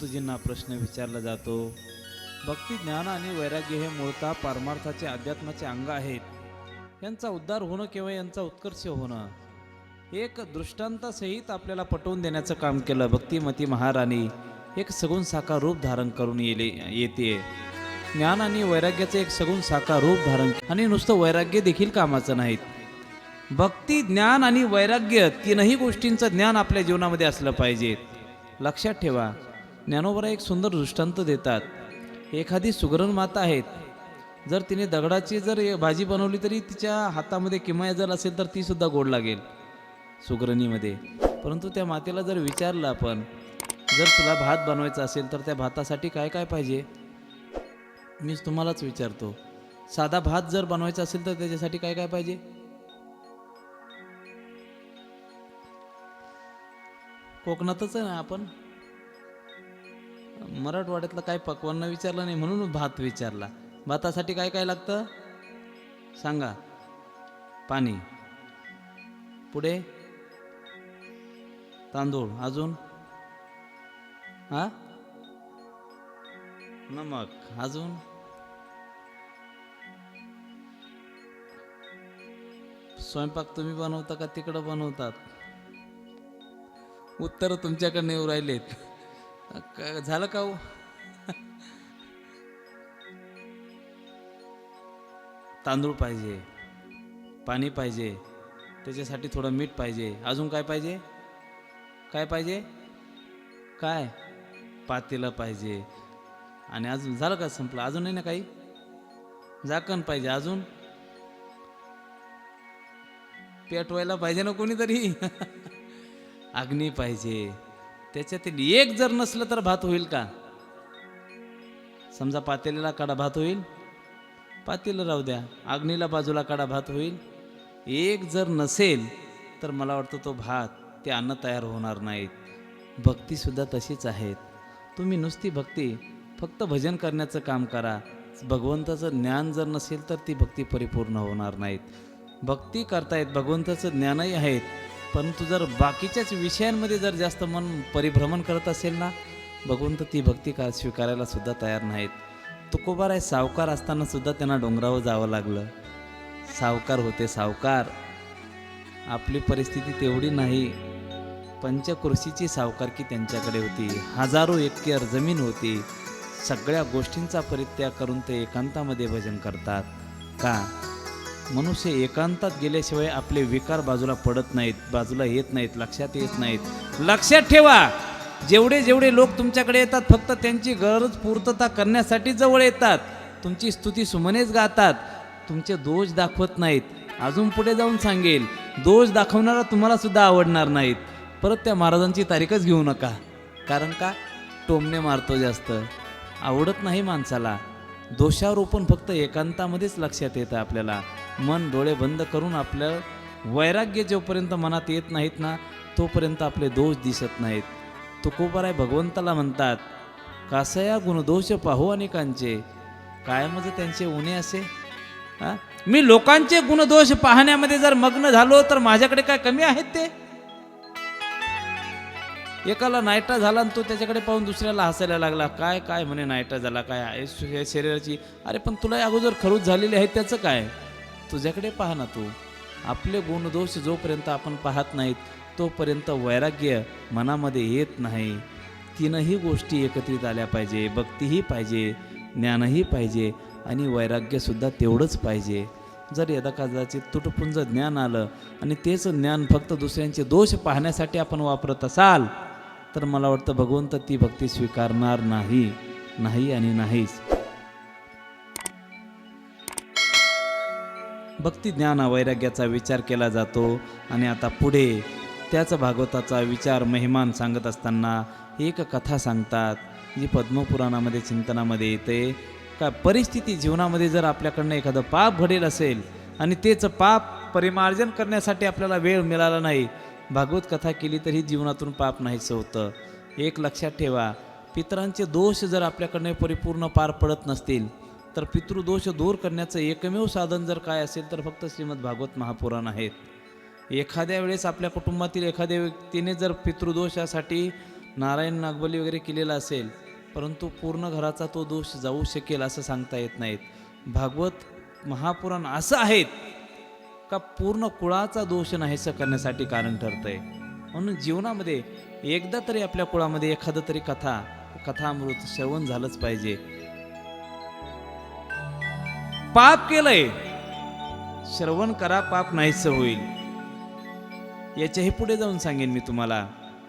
सूतजींना प्रश्न विचारला जातो. भक्ती ज्ञान आणि वैराग्य हे मूळतः पारमार्थाचे अध्यात्माचे अंग आहेत. यांचा उद्धार होणं किंवा यांचा उत्कर्ष होणं. एक दृष्टांतासहित आपल्याला पटवून देण्याचं काम केलं भक्तिमती महाराणी एक सगुण साकार रूप धारण करून येले येते. ज्ञान आणि वैराग्याचं एक सगुण साकार रूप धारण आणि नुसतं वैराग्य देखील कामाचं नाहीत. भक्ती ज्ञान आणि वैराग्य तीनही गोष्टींचं ज्ञान आपल्या जीवनामध्ये असलं पाहिजे. लक्षात ठेवा ज्ञानोबरा एक सुंदर दृष्टांत देतात. एखादी सुगरण माता आहेत. जर तिने दगडाची जर भाजी बनवली तरी तिच्या हातामध्ये किमया जर असेल तर ती सुद्धा गोड लागेल. सुगरणीमध्ये. परंतु त्या मातेला जर विचारलं आपण जर तुला भात बनवायचा असेल तर त्या भातासाठी काय काय पाहिजे? मीच तुम्हालाच विचारतो साधा भात जर बनवायचा असेल तर त्याच्यासाठी काय काय पाहिजे? कोकणातच आहे ना आपण? मराठवाड्यातलं काय पक्वांना विचारलं नाही म्हणून भात विचारला. भातासाठी काय काय लागतं? सांगा. पाणी. पुढे? तांदूळ. अजून? हा? नमक. अजून? स्वयंपाक तुम्ही बनवता का तिकडं बनवतात? उत्तर तुमच्याकडे येऊ राहिलेत. झालं का हो? तांदूळ पाहिजे पाणी पाहिजे त्याच्यासाठी थोडं मीठ पाहिजे. अजून काय पाहिजे? काय पाहिजे? काय? पातेलं पाहिजे. आणि अजून झालं का संपलं? अजून नाही ना काही? झाकण पाहिजे अजून. पेटवायला पाहिजे ना कोणीतरी? अग्नी पाहिजे. त्याच्यातील एक जर नसलं तर भात होईल का? समजा पातेलीला काढा भात होईल. पातेलं राहू द्या. अग्नीला बाजूला काढा भात होईल. एक जर नसेल तर मला वाटतं तो भात ते अन्न तयार होणार नाहीत. भक्तीसुद्धा तशीच आहेत. तुम्ही नुसती भक्ती फक्त भजन करण्याचं काम करा. भगवंताचं ज्ञान जर नसेल तर ती भक्ती परिपूर्ण होणार नाहीत. भक्ती करतायत भगवंताचं ज्ञानही आहेत. परंतु जर बाकीच्याच विषयांमध्ये जर जास्त मन परिभ्रमण करत असेल ना बघून तर ती भक्ती का स्वीकारायला सुद्धा तयार नाहीत. तुकोबार आहे सावकार असताना सुद्धा त्यांना डोंगरावर जावं लागलं. सावकार होते सावकार. आपली परिस्थिती तेवढी नाही. पंचकृषीची सावकारकी त्यांच्याकडे होती. हजारो एकर जमीन होती. सगळ्या गोष्टींचा परित्याग करून ते एकांतामध्ये भजन करतात. का? मनुष्य एकांतात गेल्याशिवाय आपले विकार बाजूला पडत नाहीत बाजूला येत नाहीत लक्षात येत नाहीत. लक्षात ठेवा जेवढे जेवढे लोक तुमच्याकडे येतात फक्त त्यांची गरज पूर्तता करण्यासाठी जवळ येतात. तुमची स्तुती सुमनेच गातात. तुमचे दोष दाखवत नाहीत. अजून पुढे जाऊन सांगेल दोष दाखवणारा तुम्हाला सुद्धा आवडणार नाहीत. परत त्या महाराजांची तारीखच घेऊ नका. कारण का? टोमणे मारतो जास्त. आवडत नाही माणसाला. दोषारोपण फक्त एकांतामध्येच लक्षात येतं आपल्याला. मन डोळे बंद करून आपलं वैराग्य जोपर्यंत मनात येत नाहीत ना तोपर्यंत आपले दोष दिसत नाहीत. तुकोबराय भगवंताला म्हणतात कासया गुणदोष पाहू अनेकांचे. कायमच त्यांचे उणे असे. हा? मी लोकांचे गुणदोष पाहण्यामध्ये जर मग्न झालो तर माझ्याकडे काय कमी आहेत ते? एकाला नायटा झाला आणि तो त्याच्याकडे पाहून दुसऱ्याला हसायला लागला. काय काय म्हणे नायटा झाला काय? आहे या शरीराची अरे पण तुला अगोदर खरूच झालेली आहे त्याचं काय? तुझ्याकडे पाहा ना तू. आपले गुणदोष जोपर्यंत आपण पाहत नाहीत तोपर्यंत वैराग्य मनामध्ये येत नाही. तीनही गोष्टी एकत्रित आल्या पाहिजे भक्तीही पाहिजे ज्ञानही पाहिजे आणि वैराग्यसुद्धा तेवढंच पाहिजे. जर यदा कदाचित तुटपुंज ज्ञान आलं आणि तेच ज्ञान फक्त दुसऱ्यांचे दोष पाहण्यासाठी आपण वापरत असाल तर मला वाटतं भगवंत ती भक्ती स्वीकारणार नाही नाही आणि नाहीच. भक्ती ज्ञान वैराग्याचा विचार केला जातो आणि आता पुढे त्याच भागवताचा विचार मेहमान सांगत असताना एक कथा सांगतात जी पद्मपुराणामध्ये चिंतनामध्ये येते. का परिस्थिती जीवनामध्ये जर आपल्याकडनं एखादं पाप घडेल असेल आणि तेच पाप परिमार्जन करण्यासाठी आपल्याला वेळ मिळाला नाही भागवत कथा केली तरी जीवनातून पाप नाहीचं होतं. एक लक्षात ठेवा पितरांचे दोष जर आपल्याकडनं परिपूर्ण पार पडत नसतील तर पितृदोष दूर करण्याचं एकमेव साधन जर काय असेल तर फक्त श्रीमद भागवत महापुराण आहेत. एखाद्या वेळेस आपल्या कुटुंबातील एखाद्या व्यक्तीने जर पितृदोषासाठी नारायण नागबली वगैरे केलेला असेल परंतु पूर्ण घराचा तो दोष जाऊ शकेल असं सांगता येत नाहीत. भागवत महापुराण असं आहेत का पूर्ण कुळाचा दोष नाहीसं करण्यासाठी कारण ठरतंय. म्हणून जीवनामध्ये एकदा तरी आपल्या कुळामध्ये एखादं तरी कथा कथामृत श्रवण झालंच पाहिजे. पाप केलंय. श्रवण करा पाप नाहीसं होईल. याच्याही पुढे जाऊन सांगेन मी तुम्हाला.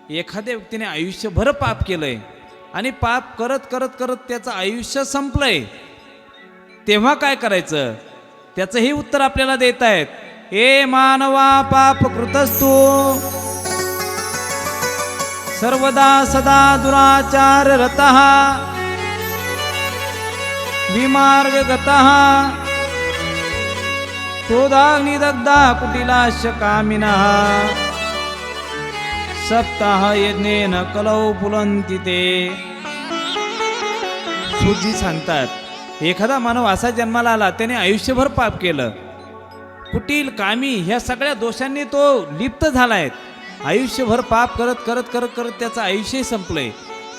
एखाद्या व्यक्तीने आयुष्यभर पाप केलंय आणि पाप करत करत करत त्याचं आयुष्य संपलंय. तेव्हा काय करायचं? त्याचंही उत्तर आपल्याला देत आहेत हे मानवा पाप कृतस्तु. सर्वदा सदा दुराचार रतः. विमार्ग गत क्रोधाग्निदग्धा कुटिलाश कामिनः. सप्ताह यज्ञेन कलौ फुलंती ते. सुजी सांगतात एखादा मानव असा जन्माला आला त्याने आयुष्यभर पाप केलं. कुटील कामी ह्या सगळ्या दोषांनी तो लिप्त झालाय. आयुष्यभर पाप करत करत करत करत त्याचं आयुष्य संपलंय.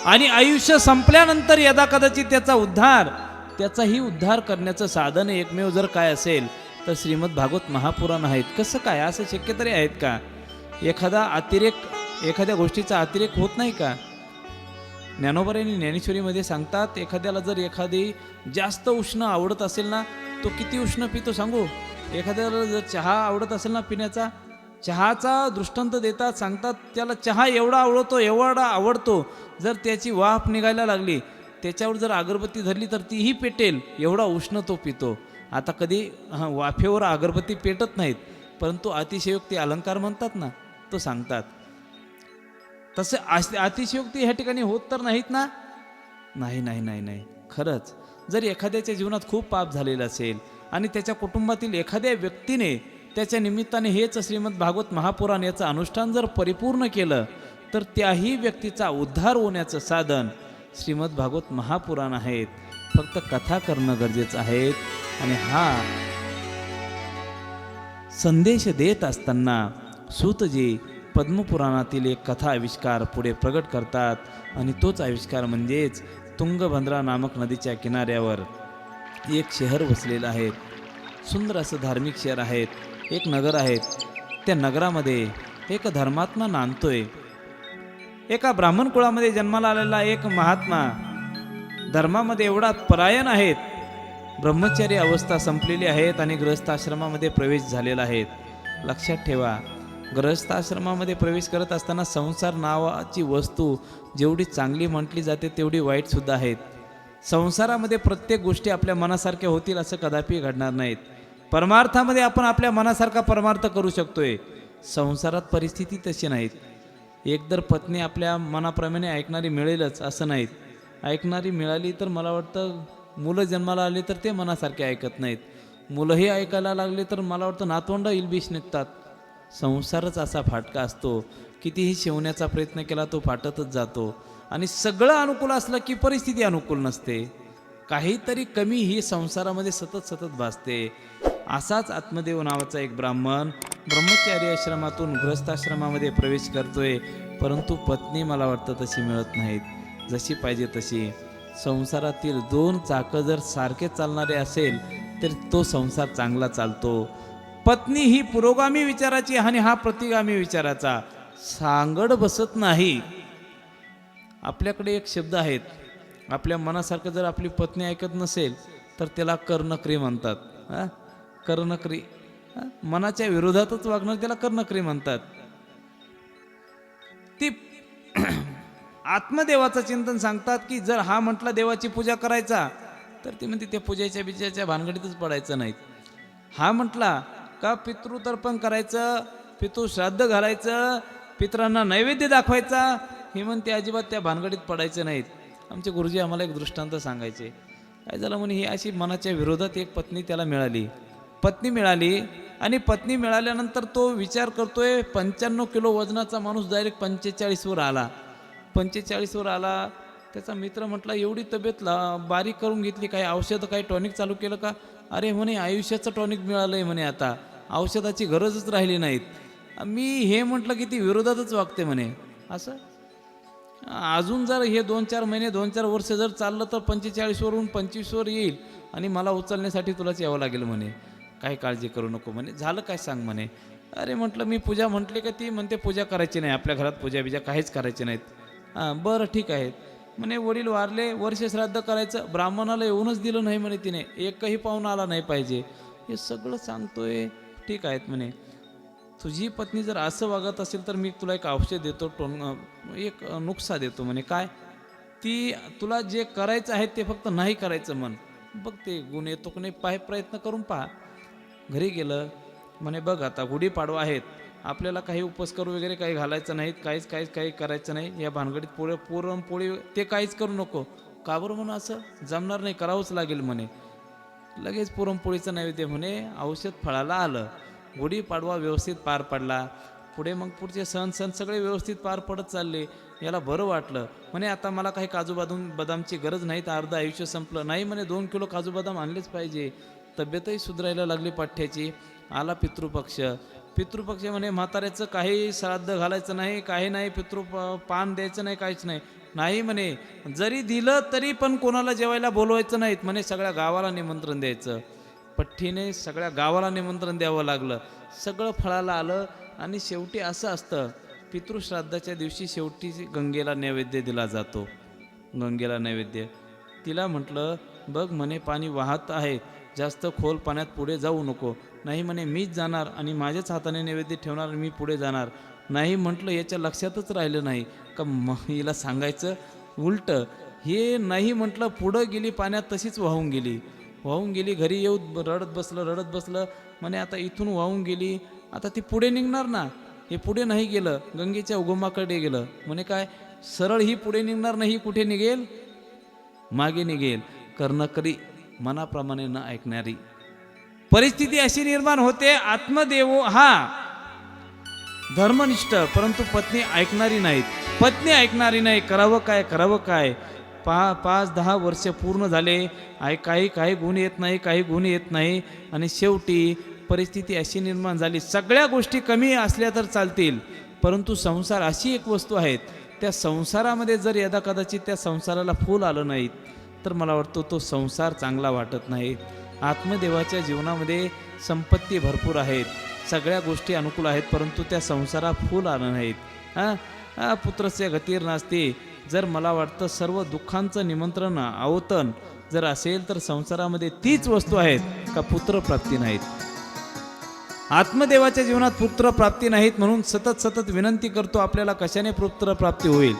आणि आयुष्य संपल्यानंतर यदा कदाचित त्याचा उद्धार त्याचाही उद्धार करण्याचं साधन एकमेव जर काय असेल तर श्रीमद भागवत महापुराण आहेत. कसं काय? असं शक्य तरी आहेत का? एखादा अतिरेक एखाद्या गोष्टीचा अतिरेक होत नाही का? ज्ञानोबऱ्यांनी ज्ञानेश्वरीमध्ये सांगतात एखाद्याला जर एखादी जास्त उष्ण आवडत असेल ना तो किती उष्ण पितो सांगू? एखाद्याला जर चहा आवडत असेल ना पिण्याचा चहाचा दृष्टांत देतात सांगतात त्याला चहा एवढा आवडतो एवढा आवडतो जर त्याची वाफ निघायला लागली त्याच्यावर जर अगरबत्ती धरली तर तीही पेटेल एवढा उष्ण तो पितो. आता कधी हां वाफेवर अगरबत्ती पेटत नाहीत परंतु अतिशयोक्ती अलंकार म्हणतात ना तो सांगतात. तसे अतिशयोक्ती ह्या ठिकाणी होत तर नाहीत ना? नाही नाही नाही नाही. खरंच जर एखाद्याच्या जीवनात खूप पाप झालेलं असेल आणि त्याच्या कुटुंबातील एखाद्या व्यक्तीने त्याच्या निमित्ताने हेच श्रीमद भागवत महापुराण याचं अनुष्ठान जर परिपूर्ण केलं तर त्याही व्यक्तीचा उद्धार होण्याचं साधन श्रीमद भागवत महापुराण आहेत. फक्त कथा करणं गरजेचं आहे. आणि हा संदेश देत असताना सूतजी पद्मपुराणातील एक कथा आविष्कार पुढे प्रगट करतात आणि तोच आविष्कार म्हणजेच तुंगभद्रा नामक नदीच्या किनाऱ्यावर एक शहर वसलेलं आहे. सुंदर असं धार्मिक शहर आहेत एक नगर आहेत त्या नगरामध्ये एक धर्मात्मा नांदतोय. एका ब्राह्मण कुळामध्ये जन्माला आलेला एक महात्मा धर्मामध्ये एवढा परायण आहेत. ब्रह्मचारी अवस्था संपलेली आहेत आणि गृहस्थाश्रमामध्ये प्रवेश झालेला आहेत लक्षात ठेवा गृहस्थाश्रमामध्ये प्रवेश करत असताना संसार नावाची वस्तू जेवढी चांगली म्हटली जाते तेवढी वाईटसुद्धा आहेत. संसारामध्ये प्रत्येक गोष्टी आपल्या मनासारख्या होतील असं कदापि घडणार नाहीत. परमार्थामध्ये आपण आपल्या मनासारखा परमार्थ करू शकतोय. संसारात परिस्थिती तशी नाहीत. एकतर पत्नी आपल्या मनाप्रमाणे ऐकणारी मिळेलच असं नाहीत. ऐकणारी मिळाली तर मला वाटतं मुलं जन्माला आली तर ते मनासारखे ऐकत नाहीत. मुलंही ऐकायला लागले तर मला वाटतं नातवंड इलबिश निघतात. संसारच असा फाटका असतो कितीही शिवण्याचा प्रयत्न केला तो फाटतच जातो. आणि सगळं अनुकूल असलं की परिस्थिती अनुकूल नसते. काहीतरी कमी ही संसारामध्ये सतत सतत भासते. असाच आत्मदेव नावाचा एक ब्राह्मण ब्रह्मचारी आश्रमातून गृहस्थाश्रमामध्ये प्रवेश करतोय परंतु पत्नी मला वाटतं तशी मिळत नाहीत. जशी पाहिजे तशी. संसारातील दोन चाकं जर सारखे चालणारे असेल तर तो संसार चांगला चालतो. पत्नी ही पुरोगामी विचाराची आणि हा प्रतिगामी विचाराचा. सांगड बसत नाही. आपल्याकडे एक शब्द आहेत. आपल्या मनासारखं जर आपली पत्नी ऐकत नसेल तर त्याला कर्णक्री म्हणतात. हा? कर्णक्री. मनाच्या विरोधातच वागणं त्याला कर्णक्री म्हणतात. ती आत्मदेवाचं चिंतन सांगतात की जर हा म्हटला देवाची पूजा करायचा तर ती म्हणते त्या पूजेच्या बिजेच्या भानगडीतच पडायचं नाहीत. हा म्हटला का पितृतर्पण करायचं? पितृ श्राद्ध घालायचं? पितरांना नैवेद्य दाखवायचा? हे म्हणते अजिबात त्या भानगडीत पडायचे नाहीत. आमचे गुरुजी आम्हाला एक दृष्टांत सांगायचे. काय झालं म्हणे ही अशी मनाच्या विरोधात एक पत्नी त्याला मिळाली. पत्नी मिळाली आणि पत्नी मिळाल्यानंतर तो विचार करतोय पंच्याण्णव किलो वजनाचा माणूस डायरेक्ट पंचेचाळीसवर आला. पंचेचाळीसवर आला. त्याचा मित्र म्हटला एवढी तब्येत ला बारीक करून घेतली काही औषधं काही टॉनिक चालू केलं का? अरे म्हणे आयुष्याचं टॉनिक मिळालं आहे म्हणे आता. औषधाची गरजच राहिली नाहीत. मी हे म्हटलं की ती विरोधातच वागते म्हणे. असं? अजून जर हे दोन चार महिने दोन चार वर्ष जर चाललं तर पंचेचाळीसवरून पंचवीसवर येईल आणि मला उचलण्यासाठी तुलाच यावं लागेल म्हणे. काही काळजी करू नको म्हणे. झालं काय सांग म्हणे. अरे म्हटलं मी पूजा म्हटली का ती म्हणते पूजा करायची नाही. आपल्या घरात पूजा बिजा काहीच करायची नाहीत. हां बरं ठीक आहे. म्हणे वडील वारले वर्ष श्राद्ध करायचं ब्राह्मणाला येऊनच दिलं नाही म्हणे तिने. एकही पाहुणा आला नाही पाहिजे. हे सगळं सांगतोय. ठीक आहेत म्हणे. तुझी पत्नी जर असं वागत असेल तर मी तुला एक औषध देतो टोन एक नुकसा देतो म्हणे. काय? ती तुला जे करायचं आहे ते फक्त नाही करायचं म्हण. बघ ते गुण येतो की नाही पाय प्रयत्न करून पहा. घरी गेलं म्हणे बघ आता गुढीपाडवा आहेत. आपल्याला काही उपस्कर वगैरे काही घालायचं नाहीत काहीच काहीच काही करायचं नाही. या भानगडीत पोळे पुरणपोळी ते काहीच करू नको. का बरं? म्हणून असं जमणार नाही करावंच लागेल म्हणे. लगेच पुरणपोळीचं नैवेद्य म्हणे औषध फळाला आलं. गुढीपाडवा व्यवस्थित पार पडला. पुढे मग पुढचे सण सण सगळे व्यवस्थित पार पडत चालले. याला बरं वाटलं. म्हणे आता मला काही काजू बदामची गरज नाही तर अर्धं आयुष्य संपलं. नाही म्हणे दोन किलो काजू बदाम आणलेच पाहिजे. तब्येतही सुधारायला लागली पाठ्याची आला पितृपक्ष. पितृपक्ष म्हणे म्हाताऱ्याचं काही श्राद्ध घालायचं नाही काही नाही पितृ पान द्यायचं नाही काहीच नाही. नाही म्हणे. जरी दिलं तरी पण कोणाला जेवायला बोलवायचं नाहीत म्हणे सगळ्या गावाला निमंत्रण द्यायचं. पठ्ठीने सगळ्या गावाला निमंत्रण द्यावं लागलं. सगळं फळाला आलं आणि शेवटी असं असतं पितृश्राद्धाच्या दिवशी शेवटी गंगेला नैवेद्य दिला जातो. गंगेला नैवेद्य. तिला म्हटलं बघ म्हणे पाणी वाहत आहे. जास्त खोल पाण्यात पुढे जाऊ नको. नाही म्हणे मीच जाणार आणि माझ्याच हाताने नैवेद्य ठेवणार मी पुढे जाणार. नाही म्हटलं याच्या लक्षातच राहिलं नाही. तर मग हिला सांगायचं उलटं हे नाही म्हटलं पुढं गेली पाण्यात तशीच वाहून गेली. वाहून गेली घरी येऊ रडत बसलं रडत बसलं. म्हणे आता इथून वाहून गेली. आता ती पुढे निघणार ना? हे पुढे नाही गेलं. गंगेच्या उगमाकडे गेलं. म्हणे काय? सरळ ही पुढे निघणार नाही ही कुठे निघेल? मागे निघेल. कर्णकरी मनाप्रमाणे न ऐकणारी. परिस्थिती अशी निर्माण होते आत्मदेवो हा धर्मनिष्ठ परंतु पत्नी ऐकणारी नाहीत. पत्नी ऐकणारी नाही करावं काय करावं काय? पा पाच दहा वर्ष पूर्ण झाले आय काही काही गुण येत नाही काही गुण येत नाही. आणि शेवटी परिस्थिती अशी निर्माण झाली सगळ्या गोष्टी कमी असल्या तर चालतील. परंतु संसार अशी एक वस्तू आहेत त्या संसारामध्ये जर यदा कदाचित त्या संसाराला फूल आलं नाहीत तर मला वाटतं तो संसार चांगला वाटत नाही. आत्मदेवाच्या जीवनामध्ये संपत्ती भरपूर आहेत. सगळ्या गोष्टी अनुकूल आहेत परंतु त्या संसारात फुल आलं नाहीत. हां? हा पुत्रस्य गतीर नास्ती. जर मला वाटतं सर्व दुःखांचं निमंत्रण आवतन जर असेल तर संसारामध्ये तीच वस्तू आहेत का पुत्रप्राप्ती नाहीत? आत्मदेवाच्या जीवनात पुत्रप्राप्ती नाहीत म्हणून सतत सतत विनंती करतो आपल्याला कशाने पुत्रप्राप्ती होईल?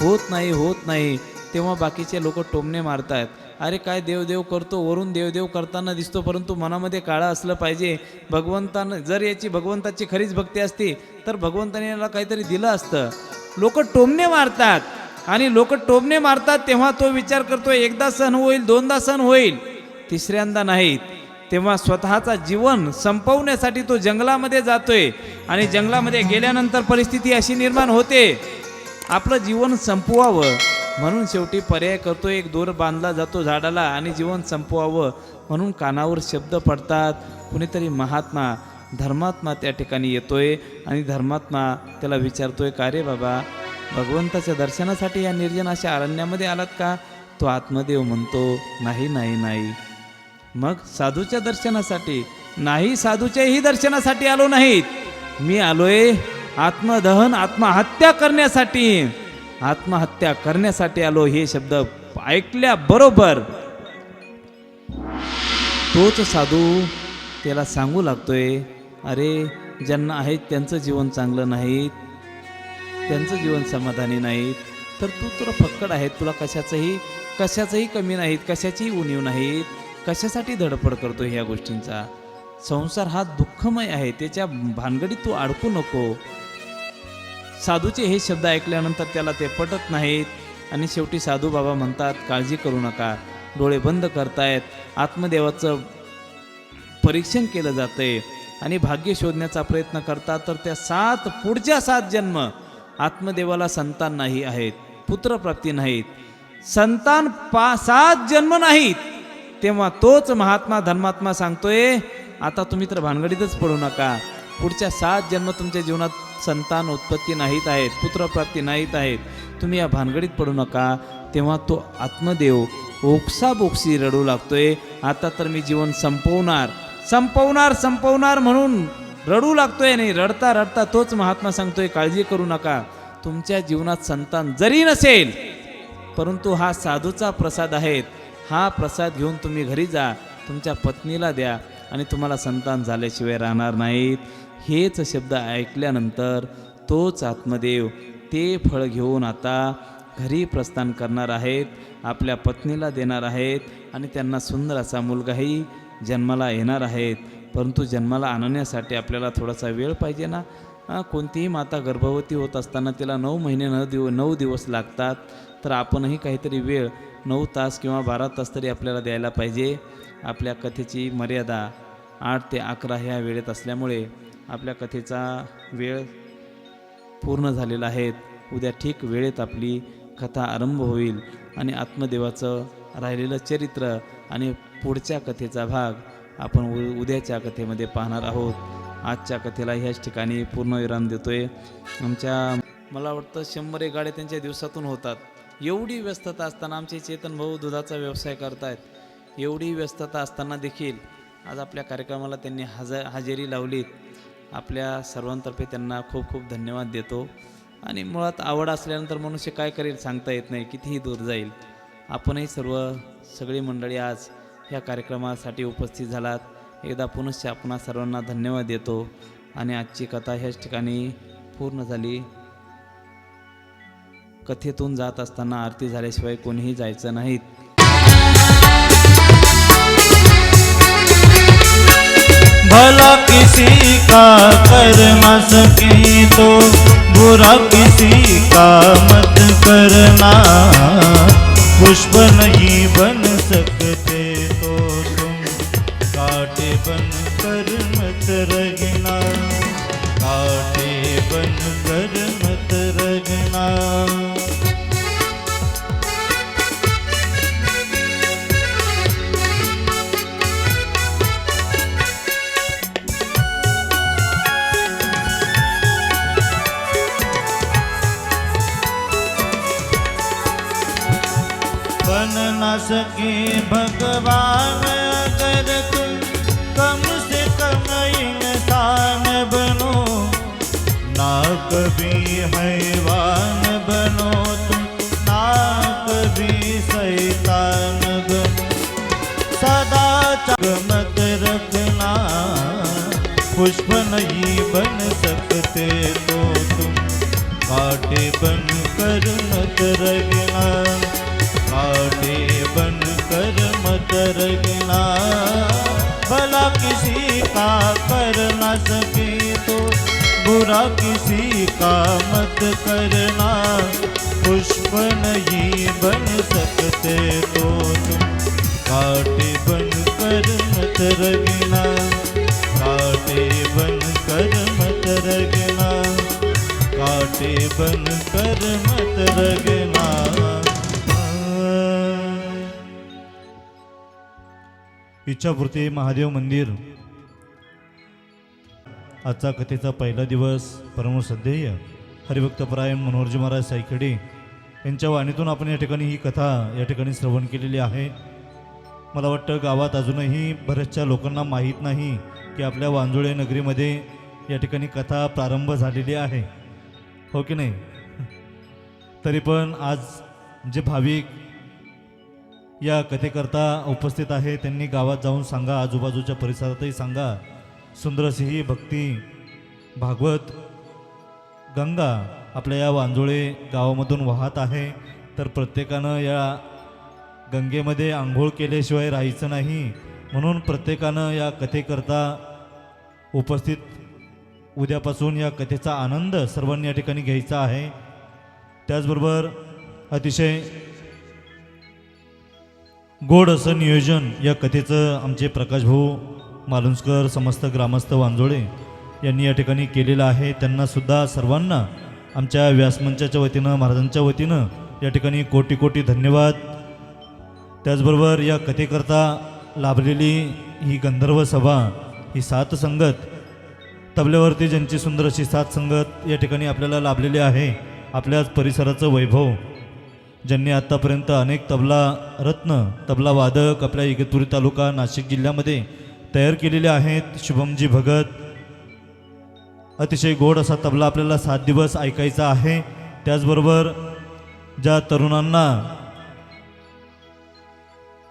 होत नाही होत नाही. तेव्हा बाकीचे लोक टोमणे मारतात अरे काय देवदेव करतो? वरून देवदेव करताना दिसतो परंतु मनामध्ये काळा असलं पाहिजे. भगवंतानं जर याची भगवंताची खरीच भक्ती असती तर भगवंताने याला काहीतरी दिलं असतं. लोक टोमणे मारतात. आणि लोक टोमणे मारतात तेव्हा तो विचार करतो एकदा सण होईल दोनदा सण होईल. तिसऱ्यांदा नाहीत. तेव्हा स्वतःचा जीवन संपवण्यासाठी तो जंगलामध्ये जातोय. आणि जंगलामध्ये गेल्यानंतर परिस्थिती अशी निर्माण होते. आपलं जीवन संपवावं. म्हणून शेवटी पर्याय करतो एक दोर बांधला जातो झाडाला आणि जीवन संपवावं म्हणून कानावर शब्द पडतात. कुणीतरी महात्मा धर्मात्मा त्या ठिकाणी येतोय आणि धर्मात्मा त्याला विचारतोय का रे बाबा भगवंताच्या दर्शनासाठी या निर्जन अशा अरण्यामध्ये आलात का? तो आत्मदेव म्हणतो नाही नाही नाही. मग साधूच्या दर्शनासाठी नाही साधूच्याही दर्शनासाठी आलो नाहीत. मी आलोय आत्मदहन आत्महत्या करण्यासाठी. आत्महत्या करण्यासाठी आलो हे शब्द ऐकल्याबरोबर तोच साधू त्याला सांगू लागतोय अरे ज्यांना आहेत त्यांचं जीवन चांगलं नाही त्यांचं जीवन समाधानी नाहीत. तर तू तुला फक्कड आहे तुला कशाचंही कशाचंही कमी नाहीत कशाचीही उणीव नाहीत. कशासाठी धडपड करतो ह्या गोष्टींचा? संसार हा दुःखमय आहे त्याच्या भानगडीत तू अडकू नको. साधूचे हे शब्द ऐकल्यानंतर त्याला ते पटत नाहीत. आणि शेवटी साधू बाबा म्हणतात काळजी करू नका. डोळे बंद करतायत. आत्मदेवाचं परीक्षण केलं जातंय. आणि भाग्य शोधण्याचा प्रयत्न करतात तर त्या सात पुढच्या सात जन्म आत्मदेवाला संतान नाही आहेत पुत्रप्राप्ती नाहीत. संतान पा सात जन्म नाहीत. तेव्हा तोच महात्मा धर्मात्मा सांगतोय आता तुम्ही तर भानगडीतच पडू नका. पुढच्या सात जन्म तुमच्या जीवनात संतान उत्पत्ती नाहीत आहेत पुत्रप्राप्ती नाहीत आहेत. तुम्ही या भानगडीत पडू नका. तेव्हा तो आत्मदेव ओक्साबोक्सी रडू लागतोय. आता तर मी जीवन संपवणार. संपवणार संपवणार म्हणून रडू लागतोय नाही रडता रडता तोच महात्मा सांगतोय काळजी करू नका. तुमच्या जीवनात संतान जरी नसेल परंतु हा साधूचा प्रसाद आहेत. हा प्रसाद घेऊन तुम्ही घरी जा तुमच्या पत्नीला द्या आणि तुम्हाला संतान झाल्याशिवाय राहणार नाहीत. हेच शब्द ऐकल्यानंतर तोच आत्मदेव ते फळ घेऊन आता घरी प्रस्थान करणार आहेत आपल्या पत्नीला देणार आहेत आणि त्यांना सुंदर असा मुलगाही जन्माला येणार आहेत. परंतु जन्माला आणण्यासाठी आपल्याला थोडासा वेळ पाहिजे ना? कोणतीही माता गर्भवती होत असताना तिला नऊ महिने न दिव नऊ दिवस लागतात. तर आपणही काहीतरी वेळ नऊ तास किंवा बारा तास तरी आपल्याला द्यायला पाहिजे. आपल्या कथेची मर्यादा आठ ते अकरा ह्या वेळेत असल्यामुळे आपल्या कथेचा वेळ पूर्ण झालेला आहे. उद्या ठीक वेळेत आपली कथा आरंभ होईल आणि आत्मदेवाचं राहिलेलं चरित्र आणि पुढच्या कथेचा भाग आपण उ उद्याच्या कथेमध्ये पाहणार आहोत. आजच्या कथेला ह्याच ठिकाणी पूर्ण विराम देतो देतोय. आमच्या मला वाटतं शंभर एक गाड्या त्यांच्या दिवसातून होतात. एवढी व्यस्तता असताना आमचे चेतन भाऊ दुधाचा व्यवसाय करतायत. एवढी व्यस्तता असताना देखील आज आपल्या कार्यक्रमाला त्यांनी हज हजेरी लावलीत. आपल्या सर्वांतर्फे त्यांना खूप खूप धन्यवाद देतो. आणि मुळात आवड असल्यानंतर मनुष्य काय करेल सांगता येत नाही कितीही दूर जाईल. आपणही सर्व सगळी मंडळी आज ह्या कार्यक्रमासाठी उपस्थित झालात. एकदा पुनश्च आपणा सर्वांना धन्यवाद देतो. आणि आजची कथा ह्याच ठिकाणी पूर्ण झाली. कथेतून जात असताना आरती झाल्याशिवाय कोणीही जायचं नाहीत. भला किसी का कर सके तो बुरा किसी का मत करना। पुष्प नहीं बन सकते तो तुम काटे बन कर मत रगना न सके भगवान अगर तुम कम से कम इंसान बनो। ना कभी हैवान बनो तुम ना कभी शैतान बनो। सदा चमक रखना पुष्प नहीं बन सकते तो तुम काटे बन कर मत रखना। ऐसा कर न सके तो बुरा किसी का मत करना। पुष्प नहीं बन सकते तो तुम काटे बन कर मत रगना। काटे बन कर मत रगना। काटे बन कर मत रगना। इच्छापूर्ती महादेव मंदिर। आजचा कथेचा पहिला दिवस परमश्रद्धेय हरिभक्तपरायण मनोहरजी महाराज सायखेडे यांच्या वाणीतून आपण या ठिकाणी ही कथा या ठिकाणी श्रवण केलेली आहे. मला वाटतं गावात अजूनही बऱ्याचशा लोकांना माहीत नाही की आपल्या वांजुळे नगरीमध्ये या ठिकाणी कथा प्रारंभ झालेली आहे. हो की नाही? तरी पण आज जे भाविक या कथेकरता उपस्थित आहे त्यांनी गावात जाऊन सांगा आजूबाजूच्या परिसरातही सांगा. सुंदरसिंही ही भक्ती भागवत गंगा आपल्या या वांजोळे गावामधून वाहत आहे. तर प्रत्येकानं या गंगेमध्ये आंघोळ केल्याशिवाय राहायचं नाही. म्हणून प्रत्येकानं या कथेकरता उपस्थित उद्यापासून या कथेचा आनंद सर्वांनी या ठिकाणी घ्यायचा आहे. त्याचबरोबर अतिशय गोड असं नियोजन या कथेचं आमचे प्रकाशभाऊ मालुंजकर समस्त ग्रामस्थ वांजोळे यांनी या ठिकाणी केलेलं आहे. त्यांनासुद्धा सर्वांना आमच्या व्यासमंचाच्या वतीनं महाराजांच्या वतीनं या ठिकाणी कोटी कोटी धन्यवाद. त्याचबरोबर या कथेकरता लाभलेली ही गंधर्व सभा ही सात संगत तबल्यावरती ज्यांची सुंदर अशी सात संगत या ठिकाणी आपल्याला लाभलेली आहे आपल्याच परिसराचं वैभव ज्यांनी आत्तापर्यंत अनेक तबला रत्न तबला वादक आपल्या इगतपुरी तालुका नाशिक जिल्ह्यामध्ये तयार केलेले आहेत. शुभमजी भगत. अतिशय गोड असा तबला आपल्याला सात दिवस ऐकायचा आहे. त्याचबरोबर ज्या तरुणांना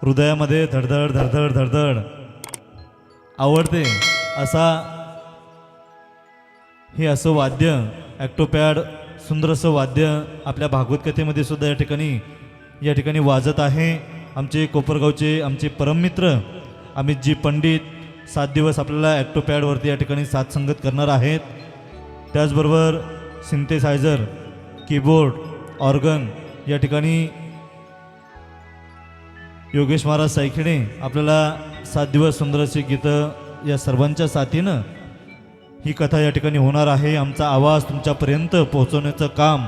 हृदयामध्ये धडधड धडधड धडधड आवडते असा हे असं वाद्य ॲक्टोपॅड सुंदर असं वाद्य आपल्या भागवत कथेमध्ये सुद्धा या ठिकाणी या ठिकाणी वाजत आहे. आमचे कोपरगावचे आमचे परममित्र अमितजी पंडित सात दिवस आपल्याला ॲक्टोपॅडवरती या ठिकाणी साथ संगत करणार आहेत. त्याचबरोबर सिंथेसायझर कीबोर्ड ऑर्गन या ठिकाणी योगेश महाराज सायखिणे आपल्याला सात दिवस सुंदर अशी गीतं या सर्वांच्या साथीनं ही कथा या ठिकाणी होणार आहे. आमचा आवाज तुमच्यापर्यंत पोहोचवण्याचं काम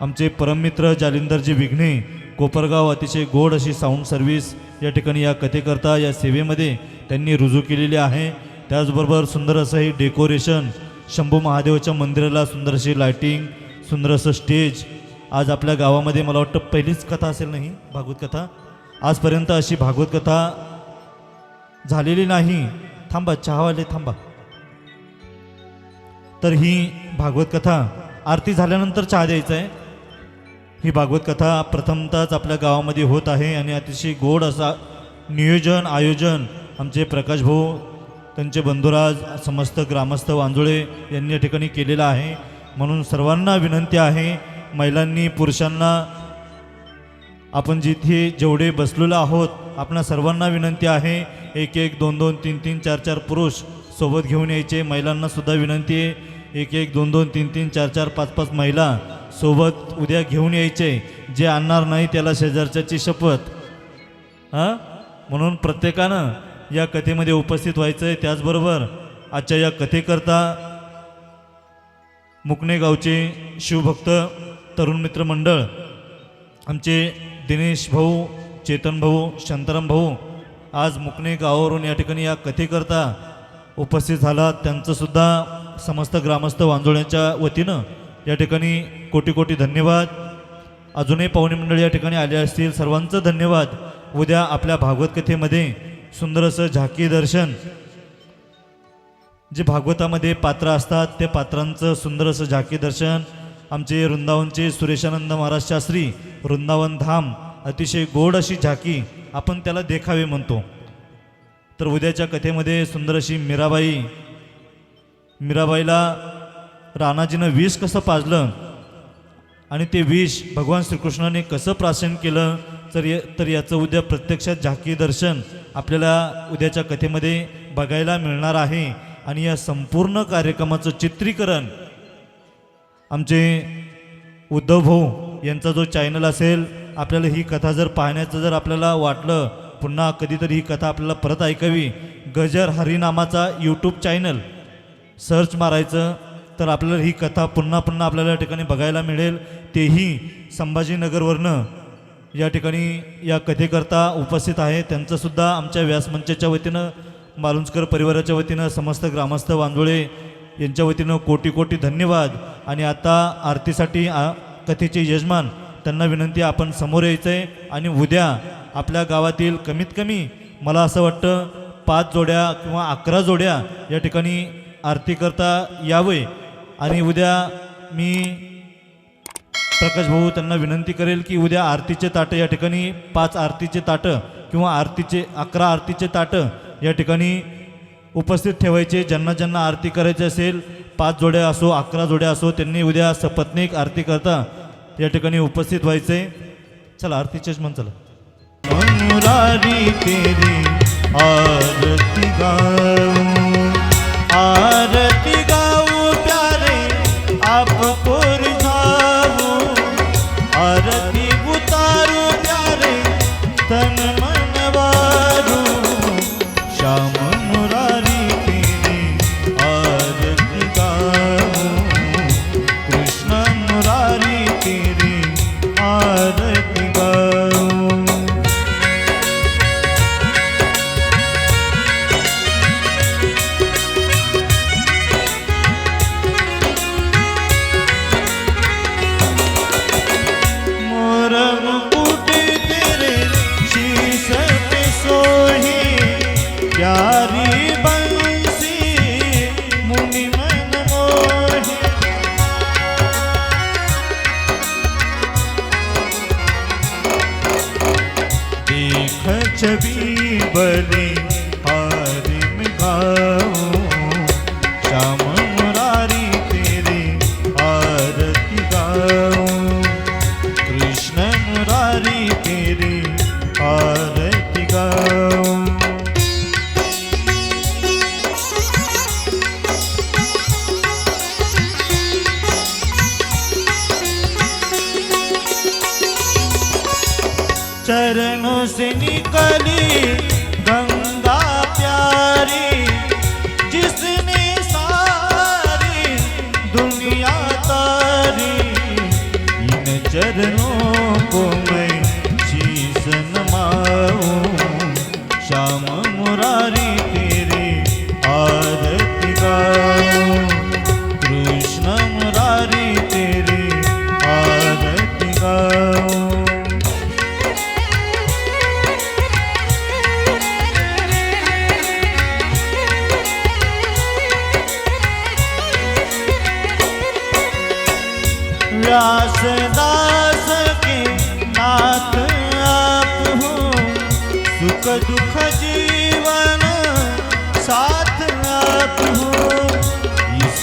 आमचे परममित्र जालिंदरजी विघ्ने कोपरगाव अतिशय गोड अशी साऊंड सर्व्हिस या ठिकाणी या कथेकरता या सेवेमध्ये त्यांनी रुजू केलेली आहे. त्याचबरोबर सुंदर असं हे डेकोरेशन शंभू महादेवाच्या मंदिराला सुंदर अशी लायटिंग सुंदर असं स्टेज आज आपल्या गावामध्ये मला वाटतं पहिलीच कथा असेल नाही भागवत कथा? आजपर्यंत अशी भागवत कथा झालेली नाही. थांबा चहावाले थांबा. तर ही भागवत कथा आरती झाल्यानंतर चहा द्यायचा आहे ही भागवत कथा प्रथमतःच आपल्या गावामध्ये होत आहे आणि अतिशय गोड असा नियोजन आयोजन आमचे प्रकाश भाऊ त्यांचे बंधुराज समस्त ग्रामस्थ वांजुळे यांनी या ठिकाणी केलेलं आहे. म्हणून सर्वांना विनंती आहे महिलांनी पुरुषांना आपण जिथे जेवढे बसलेलो आहोत आपणा सर्वांना विनंती आहे एक एक दोन दोन तीन तीन चार चार पुरुष सोबत घेऊन यायचे. महिलांनासुद्धा विनंती आहे एक एक दोन दोन तीन तीन चार चार पाच पाच महिला सोबत उद्या घेऊन यायचे. जे आणणार नाही त्याला शेजारच्याची शपथ. हां? म्हणून प्रत्येकानं या कथेमध्ये उपस्थित व्हायचं आहे त्याचबरोबर आजच्या या कथेकरता मुकणे गावचे शिवभक्त तरुण मित्र मंडळ आमचे दिनेश भाऊ चेतन भाऊ शांताराम भाऊ आज मुकणे गावावरून या ठिकाणी या कथेकरता उपस्थित झाला. त्यांचंसुद्धा समस्त ग्रामस्थ वांजोळ्यांच्या वतीनं या ठिकाणी कोटी कोटी धन्यवाद. अजूनही पाहुणे मंडळी या ठिकाणी आले असतील सर्वांचं धन्यवाद. उद्या आपल्या भागवत कथेमध्ये सुंदर असं झाकी दर्शन. जे भागवतामध्ये पात्र असतात त्या पात्रांचं सुंदर असं झाकी दर्शन. आमचे वृंदावनचे सुरेशानंद महाराज शास्त्री वृंदावन धाम अतिशय गोड अशी झाकी आपण त्याला देखावे म्हणतो. तर उद्याच्या कथेमध्ये सुंदर अशी मीराबाई मीराबाईला राणाजीनं विष कसं पाजलं? आणि ते विष भगवान श्रीकृष्णाने कसं प्राशन केलं? तर या तर याचं उद्या प्रत्यक्षात झाकी दर्शन आपल्याला उद्याच्या कथेमध्ये बघायला मिळणार आहे. आणि या संपूर्ण कार्यक्रमाचं चित्रीकरण आमचे उद्धव भाऊ यांचा जो चॅनल असेल आपल्याला ही कथा जर पाहण्याचं जर आपल्याला वाटलं पुन्हा कधीतरी ही कथा आपल्याला परत ऐकावी गजर हरिनामाचा यूट्यूब चॅनल सर्च मारायचं तर आपल्याला ही कथा पुन्हा पुन्हा आपल्याला या ठिकाणी बघायला मिळेल. तेही संभाजीनगरवरनं या ठिकाणी या कथेकरता उपस्थित आहे त्यांचंसुद्धा आमच्या व्यासमंचाच्या वतीनं मालुंजकर परिवाराच्या वतीनं समस्त ग्रामस्थ वांदोळे यांच्या वतीनं कोटी कोटी धन्यवाद. आणि आता आरतीसाठी आ कथेचे यजमान त्यांना विनंती आपण समोर यायचं आहे आणि उद्या आपल्या गावातील कमीत कमी मला असं वाटतं पाच जोड्या किंवा अकरा जोड्या या ठिकाणी आरती करता यावे. आणि उद्या मी प्रकाश भाऊ त्यांना विनंती करेल की उद्या आरतीचे ताटं या ठिकाणी पाच आरतीचे ताटं किंवा आरतीचे अकरा आरतीचे ताटं या ठिकाणी उपस्थित ठेवायचे. ज्यांना ज्यांना आरती करायची असेल पाच जोड्या असो अकरा जोड्या असो त्यांनी उद्या सपत्नीक आरती करता या ठिकाणी उपस्थित व्हायचे. चला आरतीचेच म्हण चला. तेरी आरती आरती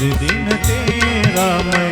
इस दिन तेरा मैं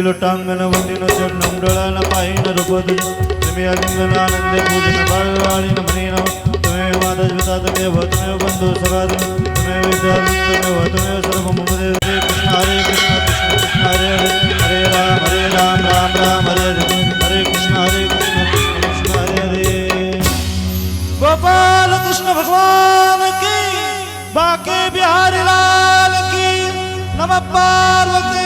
खाली लोटांगण वंदिन चरणं डोळान पाहिन रूप तुम्ही अलिंगन आनंद पूजन बाळवाळीन म्हणीन तुम्ही माता पिता तुम्ही तमेव बंधू सखा तुम्ही विद्या तुम्ही तमेव सर्व मम हरे कृष्ण हरे कृष्ण कृष्ण कृष्ण हरे हरे हरे राम हरे राम राम राम हरे हरे हरे कृष्ण हरे कृष्ण कृष्ण कृष्ण हरे हरे गोपाल कृष्ण भगवान की बाके बिहारी लाल की नम पार्वती